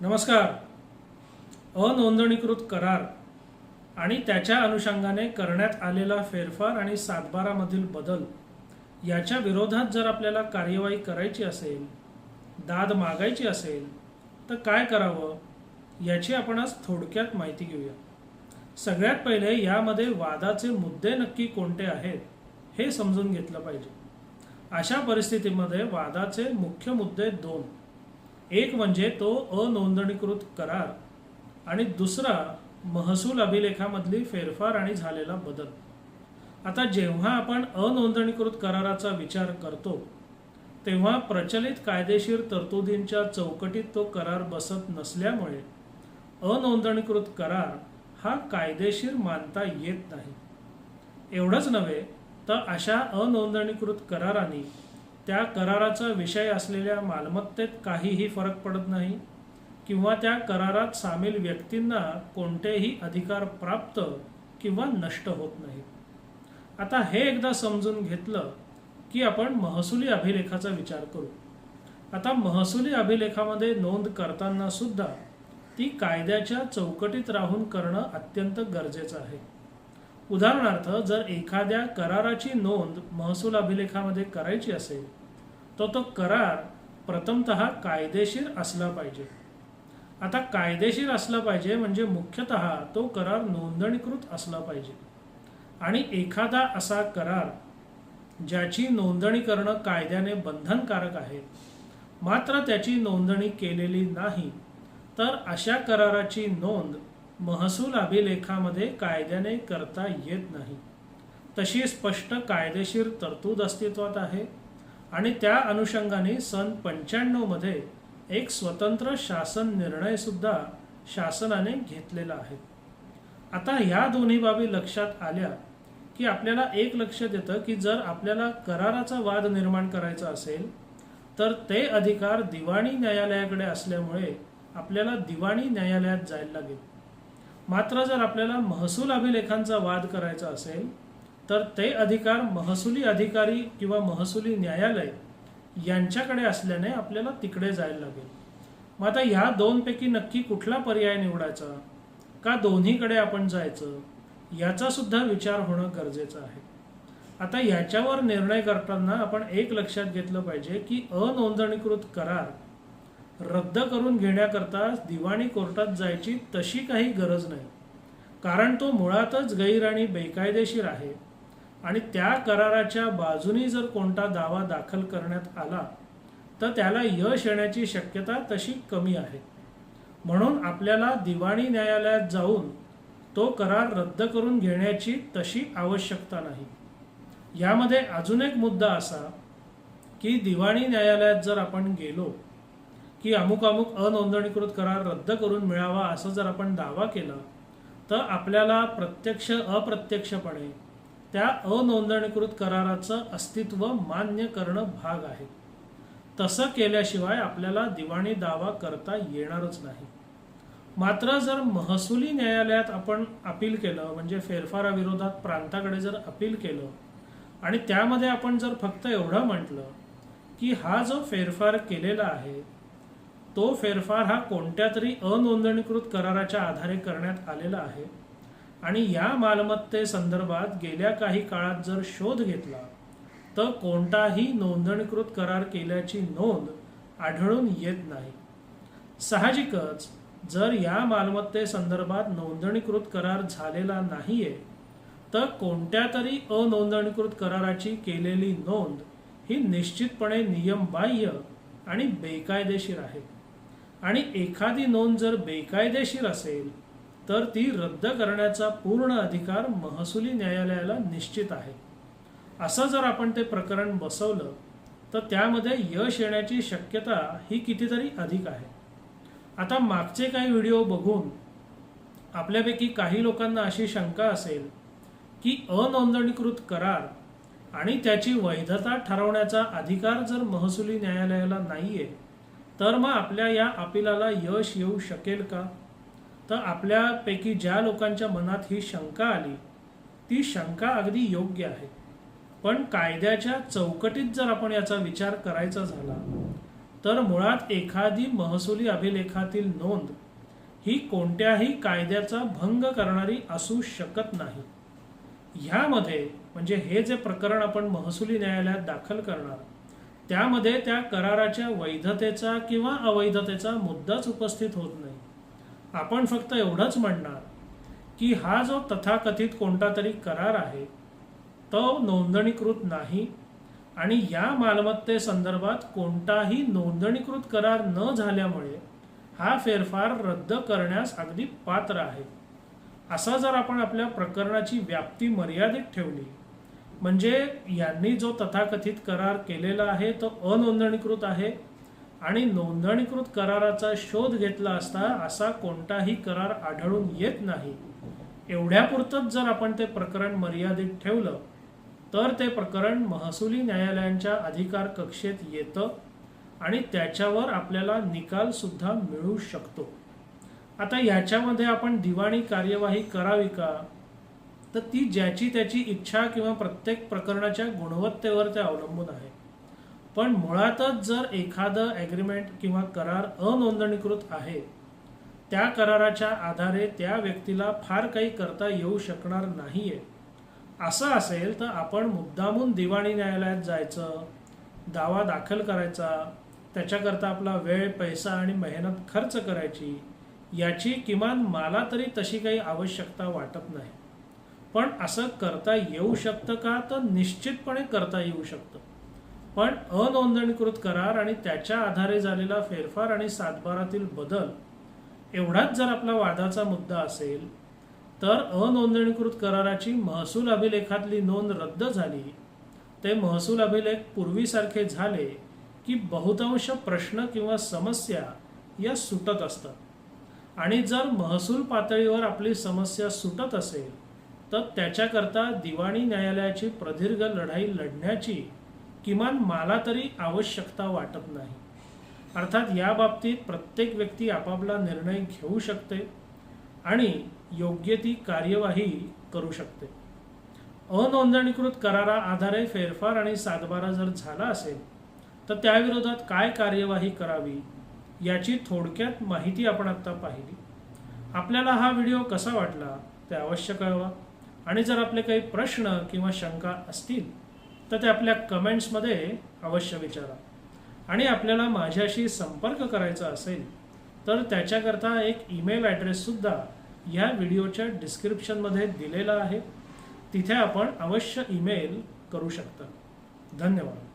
नमस्कार. अनोंदणीकृत करार आणि त्याच्या अनुषंगाने करण्यात आलेला फेरफार आणि सातबारामधील बदल याच्या विरोधात जर आपल्याला कार्यवाही करायची असेल दाद मागायची असेल तर काय करावं याची आपण आज थोडक्यात माहिती घेऊया. सगळ्यात पहिले यामध्ये वादाचे मुद्दे नक्की कोणते आहेत हे समजून घेतलं पाहिजे. अशा परिस्थितीमध्ये वादाचे मुख्य मुद्दे दोन. एक म्हणजे तो अनोंदणीकृत करार आणि दुसरा महसूल अभिलेखामधली फेरफार आणि झालेला बदल. आता जेव्हा आपण अनोंदणीकृत कराराचा विचार करतो तेव्हा प्रचलित कायदेशीर तरतुदींच्या चौकटीत तो करार बसत नसल्यामुळे अनोंदणीकृत करार हा कायदेशीर मानता येत नाही. एवढंच नव्हे तर अशा अनोंदणीकृत करारांनी त्या कराराचा विषय असलेल्या मालमत्तेत काहीही फरक पडत नाही किंवा त्या करारात सामील व्यक्तींना कोणतेही अधिकार प्राप्त किंवा नष्ट होत नाहीत आता हे एकदा समजून घेतलं की आपण महसुली अभिलेखाचा विचार करू. आता महसुली अभिलेखामध्ये नोंद करताना सुद्धा ती कायद्याच्या चौकटीत राहून करणं अत्यंत गरजेचं आहे. उदाहरणार्थ जर एखाद्या कराराची नोंद महसूल अभिलेखामध्ये करायची असेल तर तो करार प्रथमत कायदेशीर असला पाहिजे. आता कायदेशीर असला पाहिजे म्हणजे मुख्यतः तो करार नोंदणीकृत असला पाहिजे. आणि एखादा असा करार ज्याची नोंदणी करणं कायद्याने बंधनकारक आहे मात्र त्याची नोंदणी केलेली नाही तर अशा कराराची नोंद महसूल अभिलेखामध्ये कायद्याने करता येत नाही. तशी स्पष्ट कायदेशीर तरतूद अस्तित्वात आहे आणि त्या अनुषंगाने सन पंच्याण्णवमध्ये एक स्वतंत्र शासन निर्णय सुद्धा शासनाने घेतलेला आहे. आता ह्या दोन्ही बाबी लक्षात आल्या की आपल्याला एक लक्षात येतं की जर आपल्याला कराराचा वाद निर्माण करायचा असेल तर ते अधिकार दिवाणी न्यायालयाकडे असल्यामुळे आपल्याला दिवाणी न्यायालयात जायला लागेल. मात्र जर आपल्याला महसूल अभिलेखांचा वाद करायचा असेल तर ते अधिकार महसुली अधिकारी किंवा महसुली न्यायालय यांच्याकडे असल्याने आपल्याला तिकडे जायला लागेल. मग आता ह्या दोनपैकी नक्की कुठला पर्याय निवडायचा? का दोन्हीकडे आपण जायचं? याचा सुद्धा विचार होणं गरजेचं आहे. आता याच्यावर निर्णय करताना आपण एक लक्षात घेतलं पाहिजे की अनोंदणीकृत करार रद्द करून घेण्याकरता दिवाणी कोर्टात जायची तशी काही गरज नाही. कारण तो मुळातच गैर आणि बेकायदेशीर आहे. आणि त्या कराराच्या बाजूनी जर कोणता दावा दाखल करण्यात आला तर त्याला यश येण्याची शक्यता तशी कमी आहे. म्हणून आपल्याला दिवाणी न्यायालयात जाऊन तो करार रद्द करून घेण्याची तशी आवश्यकता नाही. यामध्ये अजून एक मुद्दा असा की दिवाणी न्यायालयात जर आपण गेलो की अमुक अमुक अनोंदणीकृत करार रद्द करून मिळावा असं जर आपण दावा केला तर आपल्याला प्रत्यक्ष अप्रत्यक्षपणे त्या अनोंदणीकृत कराराचं अस्तित्व मान्य करणं भाग आहे. तसं केल्याशिवाय आपल्याला दिवाणी दावा करता येणारच नाही. मात्र जर महसुली न्यायालयात आपण अपील केलं म्हणजे फेरफाराविरोधात प्रांताकडे जर अपील केलं आणि त्यामध्ये आपण जर फक्त एवढं म्हटलं की हा जो फेरफार केलेला आहे तो फेरफार हा कोणत्या तरी अनोंदणीकृत कराराच्या आधारे करण्यात आलेला आहे. आणि या मालमत्ते संदर्भात गेल्या काही काळात जर शोध घेतला तर कोणताही नोंदणीकृत करार केल्याची नोंद आढळून येत नाही. साहजिकच जर या मालमत्ते संदर्भात नोंदणीकृत करार झालेला नाहीये तर कोणत्या तरी अनोंदणीकृत कराराची केलेली नोंद ही निश्चितपणे नियमबाह्य आणि बेकायदेशीर आहे. आणि एखादी नोंद जर बेकायदेशीर असेल तर ती रद्द करण्याचा पूर्ण अधिकार महसुली न्यायालयाला निश्चित आहे. असं जर आपण ते प्रकरण बसवलं तर त्यामध्ये यश येण्याची शक्यता ही कितीतरी अधिक आहे. आता मागचे काही व्हिडिओ बघून आपल्यापैकी काही लोकांना अशी शंका असेल की अनोंदणीकृत करार आणि त्याची वैधता ठरवण्याचा अधिकार जर महसुली न्यायालयाला नाही आहे तर मग आपल्या या अपिलाला यश येऊ शकेल का? तर आपल्यापैकी ज्या लोकांच्या मनात ही शंका आली ती शंका अगदी योग्य आहे. पण कायद्याच्या चौकटीत जर आपण याचा विचार करायचा झाला तर मुळात एखादी महसुली अभिलेखातील नोंद ही कोणत्याही कायद्याचा भंग करणारी असू शकत नाही. ह्यामध्ये म्हणजे हे जे प्रकरण आपण महसुली न्यायालयात दाखल करणार त्यामध्ये त्या कराराच्या वैधतेचा किंवा अवैधतेचा मुद्दाच उपस्थित होत नाही. आपण फक्त एवढंच म्हणणार की हा जो तथाकथित कोणता तरी करार आहे तो नोंदणीकृत नाही आणि या मालमत्तेसंदर्भात कोणताही नोंदणीकृत करार न झाल्यामुळे हा फेरफार रद्द करण्यास अगदी पात्र आहे. असा जर आपण आपल्या प्रकरणाची व्याप्ती मर्यादित ठेवली म्हणजे यांनी जो तथाकथित करार केलेला आहे तो अनोंदणीकृत आहे. आणि नोंदणीकृत कराराचा शोध घेतला असता असा कोणताही करार आढळून येत नाही. एवढ्यापुरतंच जर आपण ते प्रकरण मर्यादित ठेवलं तर ते प्रकरण महसुली न्यायालयांच्या अधिकार कक्षेत येतं आणि त्याच्यावर आपल्याला निकाल सुद्धा मिळू शकतो. आता याच्यामध्ये आपण दिवाणी कार्यवाही करावी का? तर ती ज्याची त्याची इच्छा किंवा प्रत्येक प्रकरणाच्या गुणवत्तेवर ते अवलंबून आहे. पण मुळातच जर एखादं ॲग्रीमेंट किंवा करार अनोंदणीकृत आहे त्या कराराच्या आधारे त्या व्यक्तीला फार काही करता येऊ शकणार नाहीये. असं असेल तर आपण मुद्दामून दिवाणी न्यायालयात जायचं दावा दाखल करायचा त्याच्याकरता आपला वेळ पैसा आणि मेहनत खर्च करायची याची किमान मला तरी तशी काही आवश्यकता वाटत नाही. पण असं करता येऊ शकतं का? तर निश्चितपणे करता येऊ शकतं. पण अनोंदणीकृत करार आणि त्याच्या आधारे झालेला फेरफार आणि सातबारातील बदल एवढाच जर आपला वादाचा मुद्दा असेल तर अनोंदणीकृत कराराची महसूल अभिलेखातली नोंद रद्द झाली. ते महसूल अभिलेख पूर्वीसारखे झाले की बहुतांश प्रश्न किंवा समस्या या सुटत असतात. आणि जर महसूल पातळीवर आपली समस्या सुटत असेल तर त्याच्याकरता दिवाणी न्यायालयाची प्रदीर्घ लढाई लढण्याची किमान मला तरी आवश्यकता वाटत नाही. अर्थात या बाबतीत प्रत्येक व्यक्ती आपापला निर्णय घेऊ शकते आणि योग्य ती कार्यवाही करू शकते. अनोंदणीकृत करारा आधारे फेरफार आणि सातबारा जर झाला असेल तर त्याविरोधात काय कार्यवाही करावी याची थोडक्यात माहिती आपण आत्ता पाहिली. आपल्याला हा व्हिडिओ कसा वाटला ते अवश्य कळवा. आणि जर आपले काही प्रश्न किंवा शंका असतील तर ते आपल्या कमेंट्समध्ये अवश्य विचारा. आणि आपल्याला माझ्याशी संपर्क करायचा असेल तर त्याच्याकरता एक ईमेल ॲड्रेससुद्धा ह्या व्हिडिओच्या डिस्क्रिप्शनमध्ये दिलेला आहे. तिथे आपण अवश्य ईमेल करू शकता. धन्यवाद.